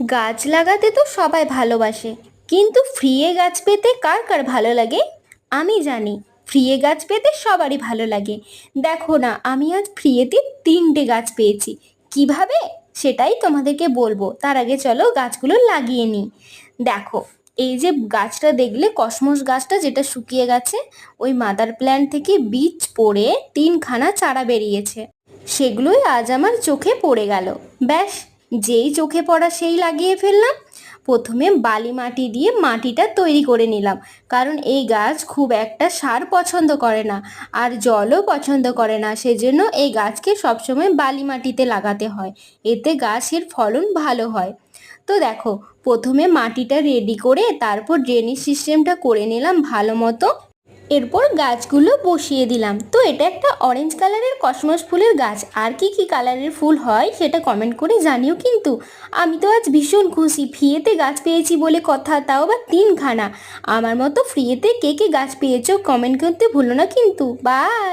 গাছ লাগাতে তো সবাই ভালোবাসে। কিন্তু ফ্রিয়ে গাছ পেতে কার কার ভালো লাগে? আমি জানি, ফ্রিয়ে গাছ পেতে সবারই ভালো লাগে। দেখো না, আমি আজ ফ্রিয়েতে তিনটে গাছ পেয়েছি। কীভাবে? সেটাই তোমাদেরকে বলব। তার আগে চলো গাছগুলো লাগিয়ে নিই। দেখো, এই যে গাছটা দেখলে, কসমস গাছটা যেটা শুকিয়ে গেছে, ওই মাদার প্ল্যান্ট থেকে বীজ পড়ে তিনখানা চারা বেরিয়েছে। সেগুলোই আজ আমার চোখে পড়ে গেল। ব্যাস যেই চোখে পড়া সেই লাগিয়ে ফেললাম। প্রথমে বালি মাটি দিয়ে মাটিটা তৈরি করে নিলাম। কারণ এই গাছ খুব একটা সার পছন্দ করে না আর জলও পছন্দ করে না। সেজন্য এই গাছকে সবসময় বালি মাটিতে লাগাতে হয়। এতে গাছের ফলন ভালো হয়। তো দেখো, প্রথমে মাটিটা রেডি করে তারপর ড্রেনেজ সিস্টেমটা করে নিলাম ভালো মতো। এরপর গাছগুলো বসিয়ে দিলাম। তো এটা একটা অরেঞ্জ কালারের কসমস ফুলের গাছ। আর কি কি কালারের ফুল হয় সেটা কমেন্ট করে জানিও কিন্তু। আমি তো আজ ভীষণ খুশি। ফ্রিয়েতে গাছ পেয়েছি বলে কথা, তাও বা তিনখানা। আমার মতো ফ্রিয়েতে কে কে গাছ পেয়েছ কমেন্ট করতে ভুলো না কিন্তু। বাই